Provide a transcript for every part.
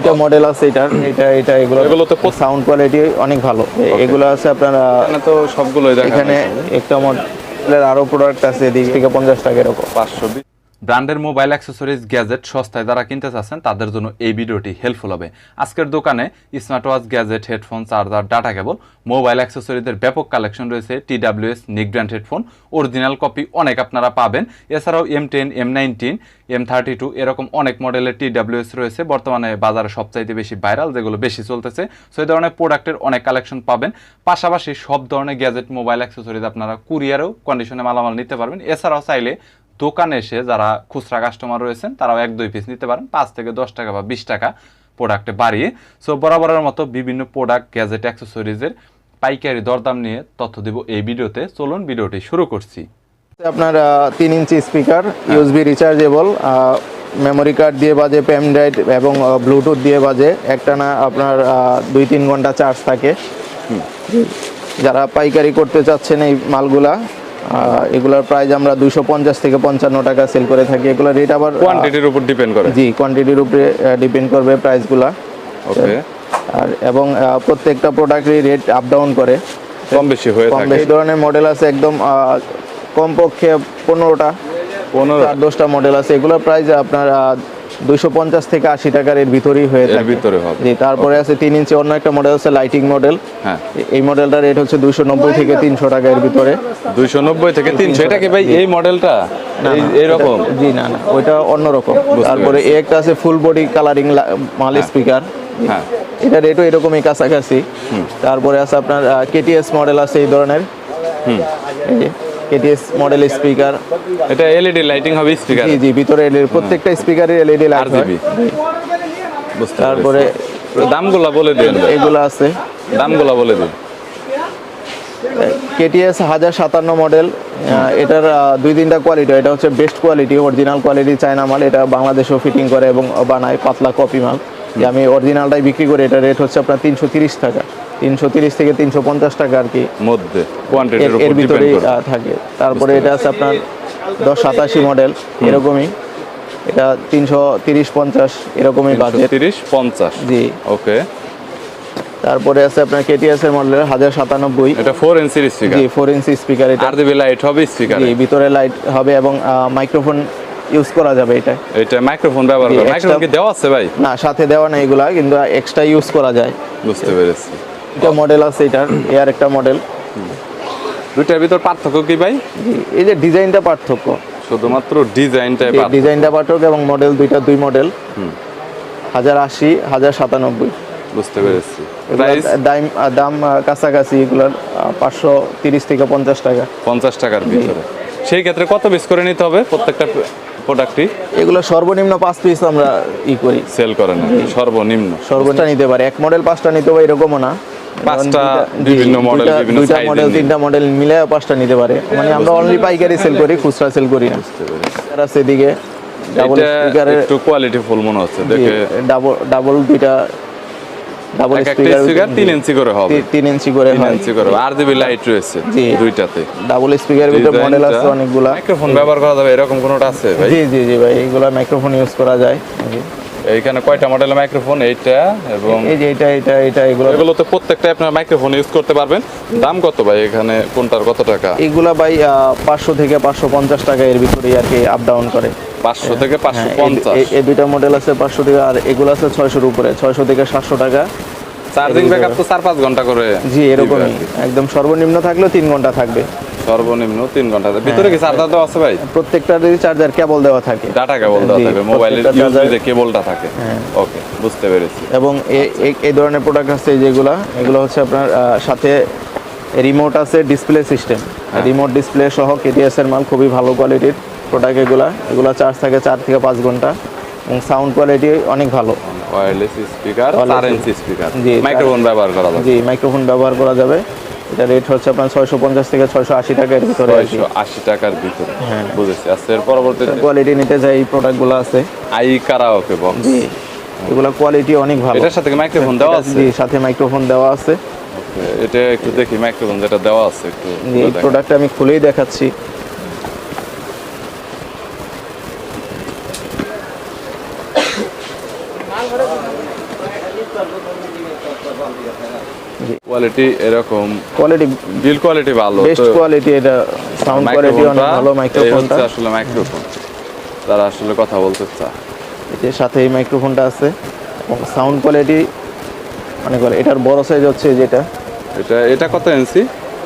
এটা মডেল আছে এটা এটা এটা এগুলো এগুলো তো সাউন্ড কোয়ালিটি অনেক ভালো। এগুলো আছে আপনারা এখানে তো সবগুলোই দেখেন এখানে একটা মডেলের আরও প্রোডাক্ট আছে এদিক থেকে পঞ্চাশ টাকা এরকম। পাঁচশো ব্র্যান্ডের মোবাইল অ্যাক্সেসরিজ, গ্যাজেট সস্তায় যারা কিনতে চাচ্ছেন, তাদের জন্য এই ভিডিওটি হেল্পফুল হবে। আজকের দোকানে smart watch gadget headphone charger data cable mobile অ্যাক্সেসরিজের ব্যাপক কালেকশন রয়েছে T WS neckband headphone original copy অনেক আপনারা পাবেন। এছাড়াও M ten M nineteen M thirty two এরকম অনেক মডেলের টি ডাব্লিউএস রয়েছে। বর্তমানে বাজারে সবচাইতে বেশি ভাইরাল যেগুলো বেশি চলতেছে সো এই ধরনের প্রোডাক্টের অনেক কালেকশন পাবেন। পাশাপাশি সব ধরনের গ্যাজেট মোবাইল অ্যাক্সেসরিজ আপনারা কুরিয়ারেও কন্ডিশনে মালামাল নিতে পারবেন। এছাড়াও চাইলে দোকানে এসে যারা খুচরা কাস্টমার রয়েছেন তারাও এক দুই পিস নিতে পারেন। পাঁচ থেকে দশ টাকা বা বিশ টাকা প্রোডাক্টে বাড়িয়ে। সো বরাবরের মতো বিভিন্ন প্রোডাক্ট গ্যাজেট অ্যাক্সেসরিজের পাইকারি দরদাম নিয়ে তথ্য দিব এই ভিডিওতে। চলুন ভিডিওটি শুরু করছি। আপনার তিন inch speaker USB rechargeable memory card দিয়ে বাজে পেন ড্রাইভ এবং ব্লুটুথ দিয়ে বাজে। একটানা আপনার দুই তিন ঘণ্টা চার্জ থাকে। যারা পাইকারি করতে চাচ্ছেন এই মালগুলা এগুলার প্রাইস আমরা দুইশো পঞ্চাশ থেকে পঞ্চান্ন টাকা সেল করে থাকি। এগুলোর রেট আবার কোয়ান্টিটির উপর ডিপেন্ড করে। জি কোয়ান্টিটির উপরে ডিপেন্ড করবে প্রাইসগুলা ওকে আর এবং প্রত্যেকটা প্রোডাক্টের রেট আপ ডাউন করে। কম বেশি হয়ে থাকে। এই ধরনের মডেল আছে একদম কমপক্ষে পনেরোটা পনেরো চার দশটা মডেল আছে। এগুলোর প্রাইস আপনার দুইশো পঞ্চাশ থেকে আশি টাকার এর ভিতরেই হয়ে থাকে। ভিতরে হবে। জি তারপরে আছে তিন ইঞ্চি অন্য একটা মডেল আছে লাইটিং মডেল হ্যাঁ। এই মডেলটার রেট হচ্ছে দুইশো নব্বই থেকে তিনশো টাকা এর ভিতরে। দুইশো নব্বই থেকে তিনশো এটা কি ভাই এই মডেলটা এইরকম? জি না না ওইটা অন্যরকম। তারপরে। এই একটা আছে ফুল বডি কালারিং মাল স্পিকার হ্যাঁ। এটা রেটও এরকমই কাছাকাছি। তারপরে আছে আপনার কেটিএস মডেল আছে এই ধরনের। কেটিএস মডেল স্পিকার এটা এলইডি লাইটিং হবে স্পিকার জি জি ভিতরে LED প্রত্যেকটা স্পিকারের এলইডি লাইট বুঝতে তারপরে। দামগুলা বলে দিন। এগুলো আছে। দামগুলা বলে দিন কেটিএস হাজার সাতান্ন মডেল এটার দুই তিনটা কোয়ালিটি এটা হচ্ছে best quality original quality China মাল। এটা বাংলাদেশেও ফিটিং করে এবং বানায় পাতলা কপি মাল। যে আমি অরিজিনালটাই বিক্রি করি এটা রেট হচ্ছে আপনার তিনশো তিরিশ টাকা। তিনশো তিরিশ থেকে তিনশো পঞ্চাশ টাকা আর কি। মধ্যে এর- আহ, থাকে। তারপরে এটা আছে আপনার দশ সাতাশি মডেল এরকমই। এটা তিনশো তিরিশ পঞ্চাশ এরকমই বাজেট 30 50 জি। ওকে তারপরে আছে আপনার কেটিএস এর মডেল হাজার সাতানব্বই। এটা 4 ইঞ্চির স্পিকার জি ফোর ইঞ্চি স্পিকার এটা। আর দিবে লাইট হবে স্পিকার ভিতরে লাইট হবে এবং মাইক্রোফোন ইউজ করা যাবে এটা। এটা মাইক্রোফোন ব্যবহার করে। মাইক্রোফোন কি দেওয়া আছে ভাই? না সাথে দেওয়া না এগুলা কিন্তু এক্সট্রা ইউজ করা যায়। বুঝতে পেরেছি। এটা মডেল আছে এটার এর একটা মডেল দুইটার ভিতর পার্থক্য কি ভাই? এই যে ডিজাইনটা পার্থক্য। শুধুমাত্র ডিজাইনটাই এই ডিজাইনটা পার্থক্য এবং মডেল দুইটা দুই মডেল হাজার আশি হাজার সাতানব্বই। বুঝতে পেরেছি। দাম দাম কাছাকাছি এগুলোর পাঁচশো তিরিশ থেকে পঞ্চাশ টাকা। 50 টাকার ভিতরে। সেই ক্ষেত্রে কত পিস করে নিতে হবে? প্রত্যেকটা প্রোডাক্টই এগুলো সর্বনিম্ন পাঁচ পিস আমরা ই করি। সেল করেন সর্বনিম্ন। সর্বনিম্ন। নিতে পারে এক মডেল পাঁচটা নিতে পারে এরকমও না। পাঁচটা বিভিন্ন মডেল বিভিন্ন মডেল তিনটা মডেল মিলে পাঁচটা নিতে পারে। মানে আমরা অনলি পাইকারি সেল করি খুচরা সেল করি না। ডাবল স্পিকারের একটু কোয়ালিটি ফুল মনে হচ্ছে দেখে ডাবল ডাবল দুইটা ডাবল স্পিকার তিন ইঞ্চি করে হবে। তিন ইঞ্চি করে হয়। ইঞ্চি করে আর দিবি লাইট রয়েছে দুইটাতে। ডাবল স্পিকারের ভিতরে মডেল আছে অনেকগুলা। মাইক্রোফোন ব্যবহার করা যাবে এরকম কোনোটা আছে ভাই? জি জি জি ভাই এগুলা মাইক্রোফোন ইউজ করা যায়। এইখানে কয়টা মডেলের মাইক্রোফোন এইটা এবং এই যে এটা এটা এটা এগুলো। এগুলোতে প্রত্যেকটা আপনার মাইক্রোফোন ইউজ করতে পারবেন। দাম কত ভাই এখানে? কোনটার কত টাকা? এগুলা ভাই পাঁচশো থেকে পাঁচশো পঞ্চাশ টাকা এর ভিতরে আর কি আপ ডাউন করে। পাঁচশো থেকে পাঁচশো হ্যাঁ, পঞ্চাশ। এই- দুইটা মডেল আছে পাঁচশো থেকে আর এগুলো আছে ছয়শোর উপরে ছয়শো থেকে সাতশো টাকা। চার্জিং ব্যাকআপ তো চার পাঁচ ঘণ্টা করে জি এরকমই। একদম সর্বনিম্ন থাকলেও তিন ঘণ্টা থাকবে। সর্বনিম্ন তিন ঘণ্টা ভিতরে কি চার্জার দেওয়া আছে ভাই? প্রত্যেকটার চার্জার কেবল দেওয়া থাকে। ডাটা কেবল দেওয়া জি, থাকে মোবাইলের প্রত্যেকটা ইউএসবি কেবলটা থাকে। হ্যাঁ। ওকে বুঝতে পেরেছি। এবং এই ধরনের প্রোডাক্ট আছে যেগুলা। এগুলো হচ্ছে আপনার সাথে রিমোট আছে ডিসপ্লে সিস্টেম হ্যাঁ। রিমোট ডিসপ্লে সহ কেটিএস এর মাল খুবই ভালো কোয়ালিটির প্রোডাক্ট এগুলা এগুলো চার্জ থাকে চার থেকে পাঁচ ঘণ্টা। এবং সাউন্ড কোয়ালিটি অনেক ভালো। ওয়্যারলেস স্পিকার চার ইঞ্চি স্পিকার জি, মাইক্রোফোন ব্যবহার করা যাবে। জি মাইক্রোফোন ব্যবহার করা যাবে। এটা রেট হচ্ছে আপনার ছয়শো পঞ্চাশ থেকে ছয়শো আশি টাকার ভিতরে ছয়শো আশি টাকার ভিতরে। হ্যাঁ। বুঝেছি। আচ্ছা এর পরবর্তীতে কোয়ালিটি নিতে চাই এই প্রোডাক্টগুলো আছে। আই কারা ওকে বক্স জি এগুলো কোয়ালিটি অনেক ভালো। এটার সাথে মাইক্রোফোন দেওয়া আছে? জি সাথে মাইক্রোফোন দেওয়া আছে। এটা একটু দেখি মাইক্রোফোন যেটা দেওয়া আছে একটু এই প্রোডাক্টটা আমি খুলেই দেখাচ্ছি। কোয়ালিটি এরকম। কোয়ালিটি বিল কোয়ালিটি ভালো বেস্ট কোয়ালিটি এটা সাউন্ড কোয়ালিটি অনেক ভালো মাইক্রোফোনটা আসলে মাইক্রোফোন তারা আসলে কথা বলতে চায়। এর সাথে এই মাইক্রোফোনটা আছে সাউন্ড কোয়ালিটি অনেক ভালো এটার বড় সাইজ হচ্ছে যেটা। এটা এটা কত ইঞ্চি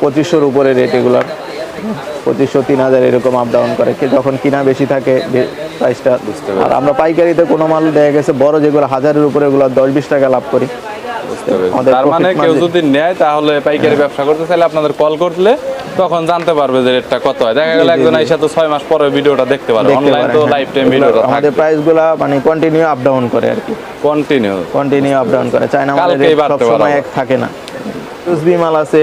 পঁচিশশোর উপরে রেট এগুলার। পঁচিশশো তিন হাজার এরকম আপ ডাউন করে। কি যখন কিনা বেশি থাকে প্রাইসটা আর আমরা পাইকারিতে কোনো মাল দেখা গেছে বড় যেগুলো হাজারের উপরে এগুলো দশ বিশ টাকা লাভ করি। তার মানে কেউ যদি নেয় তাহলে পাইকারি ব্যবসা করতে চাইলে আপনাদের কল করলে তখন জানতে পারবে যে রেটটা কত হয়। দেখা গেল একজন তো ছয় মাস পরে ভিডিওটা দেখতে পারবে। অনলাইন তো। লাইফ টাইম ভিডিওটা আমাদের প্রাইসগুলো মানে কন্টিনিউ আপ ডাউন করে আর কি। কন্টিনিউ কন্টিনিউ আপ ডাউন করে। চায়না মালের সব সময় এক থাকে না। ইউএসবি মাল আছে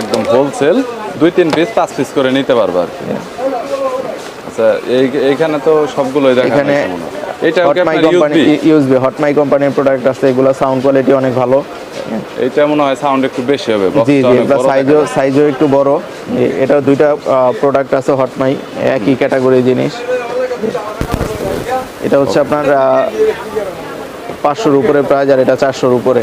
একদম হোলসেল দুই তিন পিস পাঁচ পিস করে নিতে পারবে আর কি। আচ্ছা এই এইখানে তো সবগুলোই দেখা এখানে হটমাই কোম্পানি হটমাই কোম্পানির প্রোডাক্ট আছে এগুলো সাউন্ড কোয়ালিটি অনেক ভালো। এইটা মনে হয় সাউন্ড একটু বেশি হবে জি জি অনেক সাইজও সাইজও একটু বড়। এটা দুইটা প্রোডাক্ট আছে হটমাই একই ক্যাটাগরি জিনিস। এটা হচ্ছে আপনার পাঁচশোর উপরে প্রাইস আর এটা চারশোর উপরে।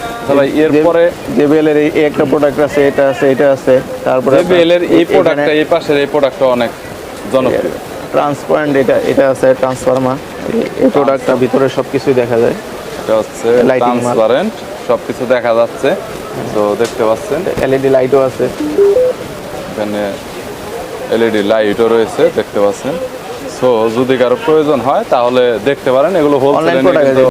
তাহলে এরপরে জেবিএল এর এই একটা প্রোডাক্ট আছে এটা আছে এটা আছে তারপরে JBL এর এই প্রোডাক্টটা এই পাশের এই প্রোডাক্টটা অনেক জনপ্রিয়। ট্রান্সপারেন্ট এটা এটা আছে ট্রান্সফরমার এই প্রোডাক্টটা ভিতরে সবকিছুই দেখা যায়। এটা হচ্ছে ট্রান্সপারেন্ট সবকিছু দেখা যাচ্ছে। তো দেখতে পাচ্ছেন। এলইডি লাইটও আছে। এখানে এলইডি লাইটও রয়েছে দেখতে পাচ্ছেন। সো যদি কারও প্রয়োজন হয় তাহলে দেখতে পারেন এগুলো হোলসেলে।